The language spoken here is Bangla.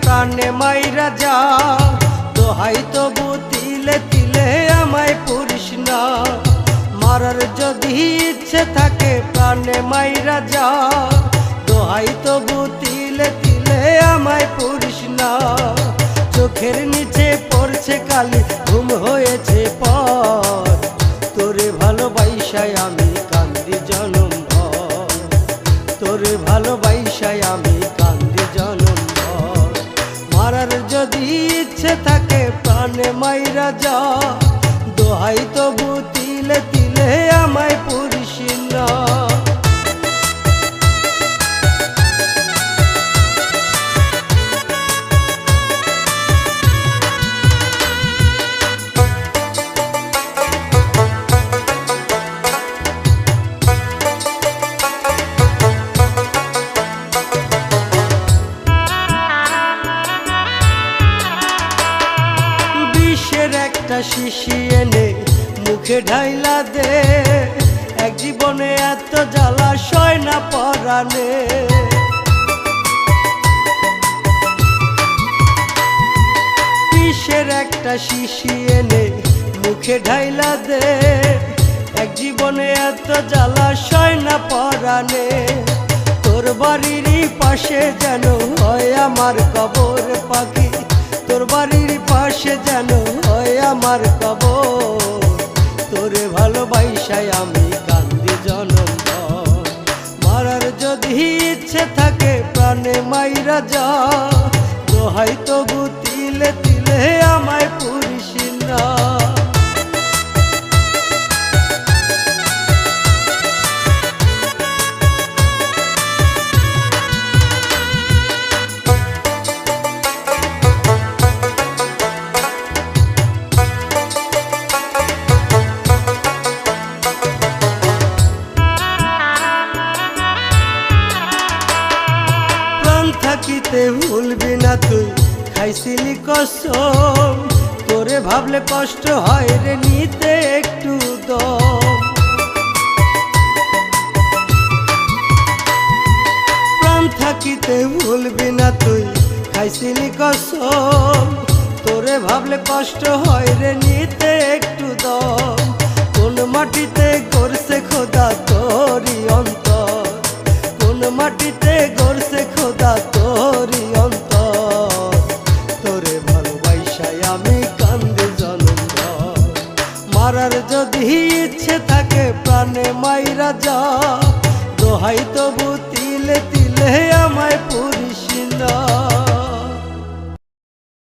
প্রাণে মাইরা যা। দোহাই তবু তিলে তিলে আমায় পুরিস না। মারার যদি ইচ্ছে থাকে প্রাণে মাইরা তো দোহাই তবু তিলে তিলে আমায় পুরিস না। চোখের নিচে পড়ছে কালি, ঘুম হয়েছে পর। তোরে ভালোবাসায় আমি কান্দি জনম তোরে ভালোবাসায় আমি কান্দি জনম মারার যদি ইচ্ছে থাকে প্রাণে মাইরা যা। দোহাই তবু তিলে তিলে আমায় পুরিস না। শিশি এনে মুখে ঢাইলা দে। এক জীবনে এত জ্বালা সয় না পরানে। বিষের একটা শিশি এনে মুখে ঢাইলা দে। এক জীবনে এত জ্বালা সয় না পরানে। তোর বাড়িরই পাশে যেন হয় আমার কবর পাখি। তোর বাড়ির পাশে যেন হয় আমার কব তোরে ভালোবাসায় আমি কান্দি জনম মারার যদি ইচ্ছে থাকে প্রাণে মাইরা যা। তো হয়তো তিলে তিলে আমায় পুরিস না। ভুলবি না তুই, খাইছিলি কসম। তোরে ভাবলে কষ্ট হয় রে নিতে একটু দম। প্রাণ থাকিতে ভুলবি না তুই, খাইছিলি কসম। তোরে ভাবলে কষ্ট হয় রে নিতে একটু দম। কোন মাটিতে গড়ছে খোদা তোরি অন্তর। তোরে ভালোবাসায় আমি কান্দে জনন্দ। মারার যদি ইচ্ছে থাকে প্রাণে মাইরা যা। দোহাই তবু তিলে তিলে আমায় পুরিস না।